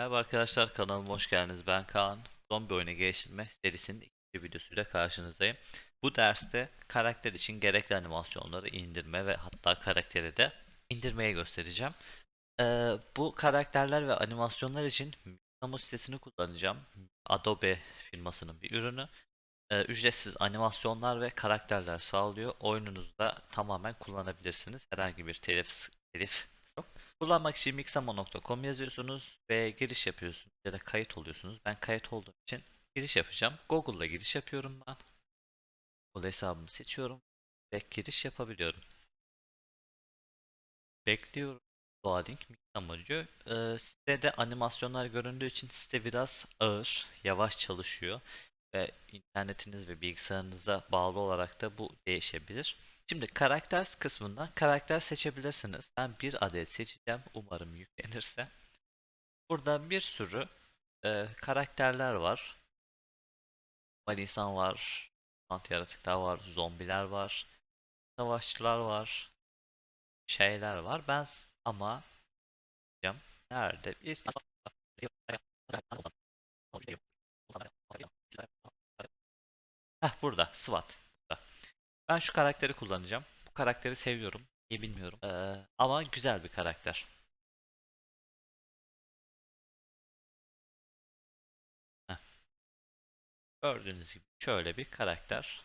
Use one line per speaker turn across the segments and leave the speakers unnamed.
Merhaba arkadaşlar kanalıma hoş geldiniz. Ben Kaan. Zombi oyunu geliştirme serisinin ikinci videosuyla karşınızdayım. Bu derste karakter için gerekli animasyonları indirme ve hatta karakteri de indirmeye göstereceğim. Ee, bu karakterler ve animasyonlar için Mixamo sitesini kullanacağım. Adobe firmasının bir ürünü. Ee, ücretsiz animasyonlar ve karakterler sağlıyor. Oyununuzda tamamen kullanabilirsiniz. Herhangi bir telif, telif. Kullanmak için mixamo.com yazıyorsunuz ve giriş yapıyorsunuz ya da kayıt oluyorsunuz. Ben kayıt olduğum için giriş yapacağım. Google'da giriş yapıyorum ben. Google hesabımı seçiyorum ve giriş yapabiliyorum. Bekliyorum. Loading Mixamo diyor. Ee, sitede animasyonlar göründüğü için site biraz ağır, yavaş çalışıyor ve internetiniz ve bilgisayarınıza bağlı olarak da bu değişebilir. Şimdi karakter kısmından karakter seçebilirsiniz. Ben bir adet seçeceğim. Umarım yüklenirse. Burada bir sürü e, karakterler var. Normal insan var. Ant yaratıklar var. Zombiler var. Savaşçılar var. Şeyler var. Ben ama nerede bir Heh burada SWAT. Ben şu karakteri kullanacağım. Bu karakteri seviyorum. Niye bilmiyorum. Ee, ama güzel bir karakter. Heh. Gördüğünüz gibi şöyle bir karakter.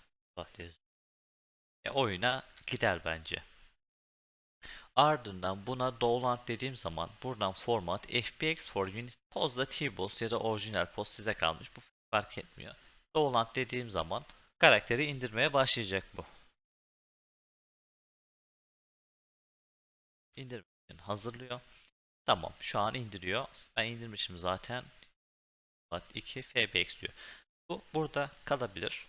E, oyuna gider bence. Ardından buna download dediğim zaman buradan format FBX for Unity Pose'da T-Boss ya da orijinal poz size kalmış. Bu fark etmiyor. Download dediğim zaman karakteri indirmeye başlayacak bu. İndirmek için hazırlıyor. Tamam şu an indiriyor. Ben indirmişim zaten. Bak 2 FBX diyor. Bu burada kalabilir.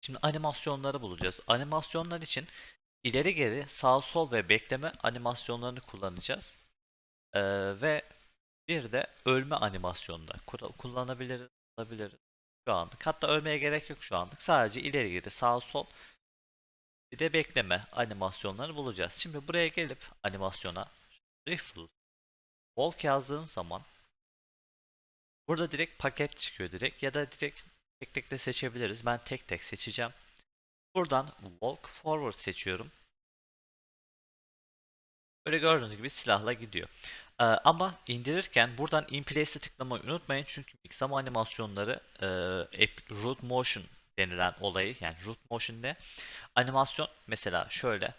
Şimdi animasyonları bulacağız. Animasyonlar için ileri geri sağ sol ve bekleme animasyonlarını kullanacağız. Ee, ve bir de ölme animasyonunda kullanabiliriz. kullanabiliriz şu anlık. Hatta ölmeye gerek yok şu anlık. Sadece ileri geri sağ sol bir de bekleme animasyonlarını bulacağız. Şimdi buraya gelip animasyona Riffle Walk yazdığın zaman burada direkt paket çıkıyor direkt ya da direkt tek tek de seçebiliriz. Ben tek tek seçeceğim. Buradan Walk Forward seçiyorum. Böyle gördüğünüz gibi silahla gidiyor. Ee, ama indirirken buradan in place'e tıklamayı unutmayın çünkü Mixamo animasyonları e, root motion denilen olayı yani root motion ne? Animasyon mesela şöyle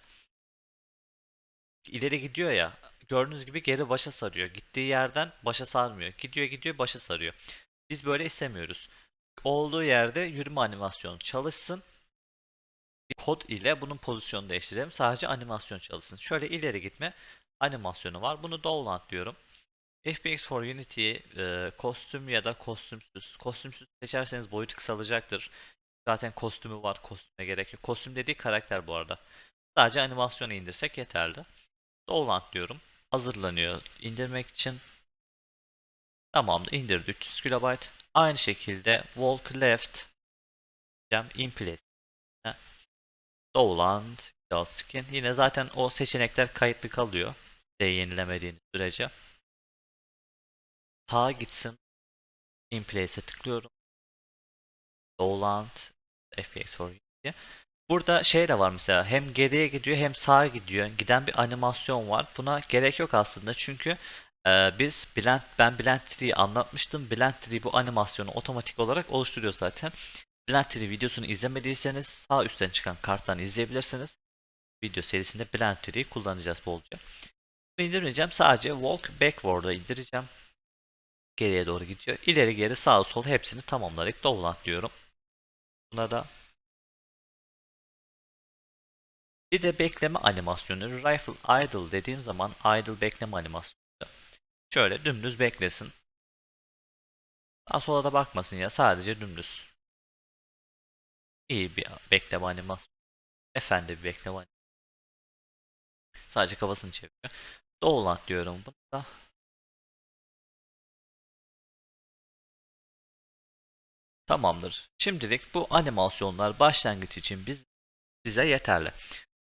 ileri gidiyor ya gördüğünüz gibi geri başa sarıyor. Gittiği yerden başa sarmıyor. Gidiyor gidiyor başa sarıyor. Biz böyle istemiyoruz. Olduğu yerde yürüme animasyonu çalışsın. Kod ile bunun pozisyonunu değiştirelim. Sadece animasyon çalışsın. Şöyle ileri gitme animasyonu var. Bunu download diyorum. FBX for Unity'yi e, kostüm ya da kostümsüz. Kostümsüz seçerseniz boyutu kısalacaktır. Zaten kostümü var. Kostüme gerek yok. Kostüm dediği karakter bu arada. Sadece animasyonu indirsek yeterli. Download diyorum. Hazırlanıyor. İndirmek için Tamamdır. indirdi 300 KB. Aynı şekilde walk left in place. Download skin. Yine zaten o seçenekler kayıtlı kalıyor. De yenilemediğiniz sürece. Sağa gitsin. In place'e tıklıyorum. Download FX for diye. Burada şey de var mesela hem geriye gidiyor hem sağa gidiyor. Giden bir animasyon var. Buna gerek yok aslında çünkü e, biz Blend, ben Blend 3'yi anlatmıştım. Blend 3 bu animasyonu otomatik olarak oluşturuyor zaten. Blend 3 videosunu izlemediyseniz sağ üstten çıkan karttan izleyebilirsiniz. Video serisinde Blend 3'yi kullanacağız bolca. İndirmeyeceğim. Sadece walk backward'a indireceğim. Geriye doğru gidiyor. İleri geri sağ sol hepsini tamamlayarak download diyorum. Buna da bir de bekleme animasyonu rifle idle dediğim zaman idle bekleme animasyonu. Şöyle dümdüz beklesin. Daha sola da bakmasın ya sadece dümdüz. İyi bir bekleme animasyonu. Efendi bir bekleme animasyonu. Sadece kafasını çeviriyor. Download diyorum bunda. Tamamdır. Şimdilik bu animasyonlar başlangıç için biz bize yeterli.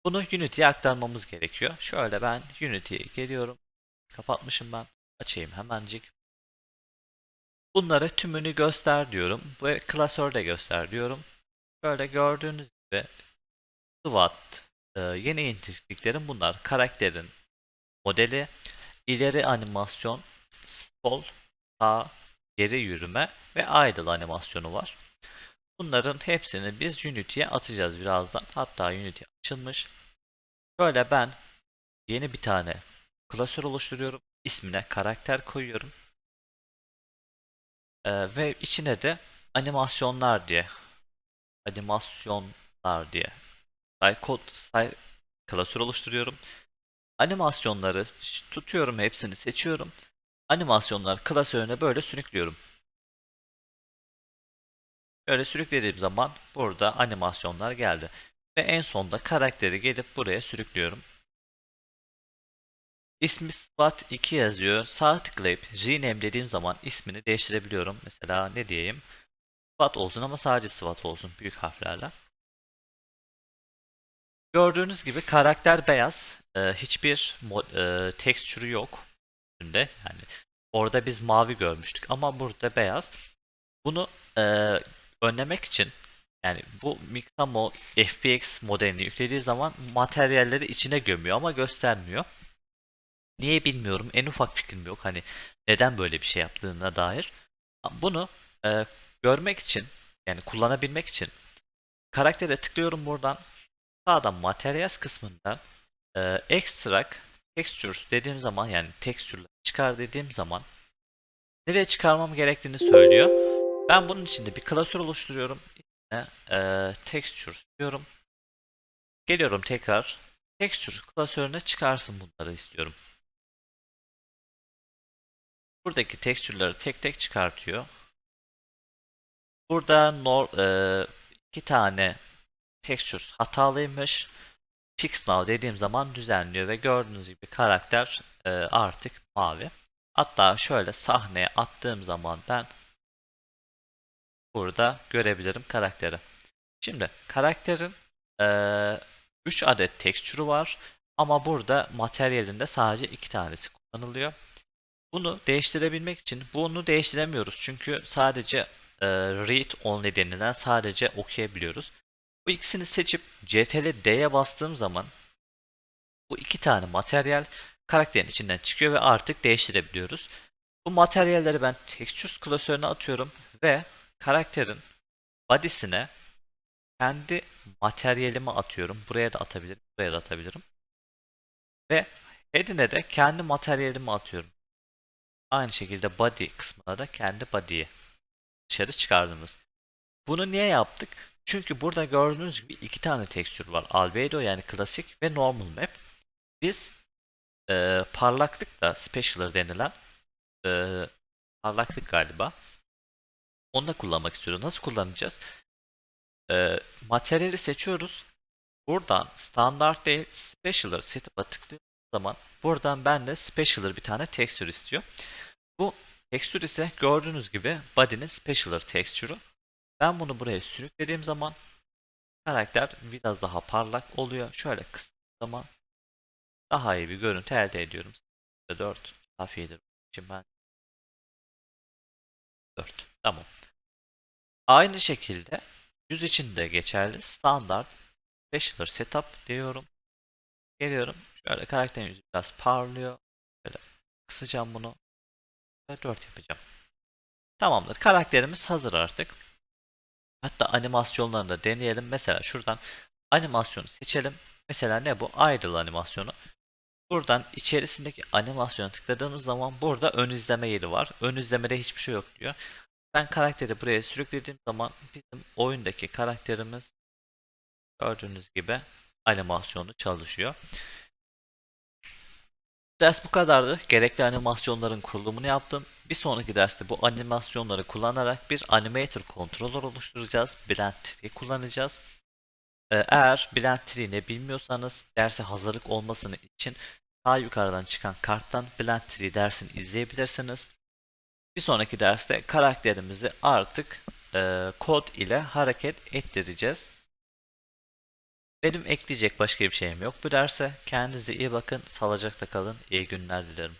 Bunu Unity'ye aktarmamız gerekiyor. Şöyle ben Unity'ye geliyorum. Kapatmışım ben. Açayım hemencik. Bunları tümünü göster diyorum ve klasörde göster diyorum. Böyle gördüğünüz gibi SWAT e, yeni indirdiklerim bunlar. Karakterin modeli, ileri animasyon, sol, sağ, geri yürüme ve idle animasyonu var. Bunların hepsini biz Unity'ye atacağız birazdan. Hatta Unity açılmış. Böyle ben yeni bir tane klasör oluşturuyorum. İsmine karakter koyuyorum. Ee, ve içine de animasyonlar diye animasyonlar diye style code style klasör oluşturuyorum. Animasyonları tutuyorum hepsini seçiyorum. Animasyonlar klasörüne böyle sürüklüyorum. Böyle sürüklediğim zaman burada animasyonlar geldi. Ve en sonda karakteri gelip buraya sürüklüyorum. İsmi SWAT2 yazıyor. Sağ tıklayıp rename dediğim zaman ismini değiştirebiliyorum. Mesela ne diyeyim? SWAT olsun ama sadece SWAT olsun büyük harflerle. Gördüğünüz gibi karakter beyaz. Ee, hiçbir e, texture'ı yok üstünde. Yani orada biz mavi görmüştük ama burada beyaz. Bunu e, önlemek için yani bu Mixamo FBX modelini yüklediği zaman materyalleri içine gömüyor ama göstermiyor. Niye bilmiyorum. En ufak fikrim yok. Hani neden böyle bir şey yaptığına dair. Bunu e, görmek için yani kullanabilmek için karaktere tıklıyorum buradan. Sağdan Materials kısmından e, Extract Textures dediğim zaman yani texture'ları çıkar dediğim zaman nereye çıkarmam gerektiğini söylüyor. Ben bunun için de bir klasör oluşturuyorum. İçine e, textures diyorum. Geliyorum tekrar. Texture klasörüne çıkarsın bunları istiyorum. Buradaki tekstürleri tek tek çıkartıyor. Burada nor, e, iki tane texture hatalıymış. Fix now dediğim zaman düzenliyor ve gördüğünüz gibi karakter e, artık mavi. Hatta şöyle sahneye attığım zaman ben burada görebilirim karakteri. Şimdi karakterin 3 e, adet tekstürü var ama burada materyalinde sadece 2 tanesi kullanılıyor. Bunu değiştirebilmek için bunu değiştiremiyoruz çünkü sadece e, read only denilen sadece okuyabiliyoruz. Bu ikisini seçip CTRL D'ye bastığım zaman bu iki tane materyal karakterin içinden çıkıyor ve artık değiştirebiliyoruz. Bu materyalleri ben Textures klasörüne atıyorum ve karakterin body'sine kendi materyalimi atıyorum. Buraya da atabilirim, buraya da atabilirim. Ve head'ine de kendi materyalimi atıyorum. Aynı şekilde body kısmına da kendi body'yi dışarı çıkardığımız. Bunu niye yaptık? Çünkü burada gördüğünüz gibi iki tane tekstür var. Albedo yani klasik ve normal map. Biz e, parlaklık da specialer denilen e, parlaklık galiba. Onu da kullanmak istiyoruz. Nasıl kullanacağız? E, materyali seçiyoruz. Buradan standart değil specialer setup'a tıklıyoruz zaman buradan ben de specialer bir tane texture istiyor. Bu texture ise gördüğünüz gibi body'nin specialer texture'u. Ben bunu buraya sürüklediğim zaman karakter biraz daha parlak oluyor. Şöyle kıstığım zaman daha iyi bir görüntü elde ediyorum. 4 hafiyedir. Şimdi ben 4. Tamam. Aynı şekilde yüz için de geçerli. Standart Specialer Setup diyorum. Geliyorum. Şöyle karakterin yüzü biraz parlıyor. Böyle kısacağım bunu. Ve 4 yapacağım. Tamamdır. Karakterimiz hazır artık. Hatta animasyonlarını da deneyelim. Mesela şuradan animasyonu seçelim. Mesela ne bu? Idle animasyonu. Buradan içerisindeki animasyona tıkladığımız zaman burada ön izleme yeri var. Ön izlemede hiçbir şey yok diyor. Ben karakteri buraya sürüklediğim zaman bizim oyundaki karakterimiz gördüğünüz gibi animasyonu çalışıyor. Ders bu kadardı. Gerekli animasyonların kurulumunu yaptım. Bir sonraki derste bu animasyonları kullanarak bir animator controller oluşturacağız. Blend 3 kullanacağız. Ee, eğer Blend 3 ne bilmiyorsanız derse hazırlık olmasını için sağ yukarıdan çıkan karttan Blend 3 dersini izleyebilirsiniz. Bir sonraki derste karakterimizi artık e, kod ile hareket ettireceğiz. Benim ekleyecek başka bir şeyim yok bu derse. Kendinize iyi bakın. Sağlıcakla kalın. İyi günler dilerim.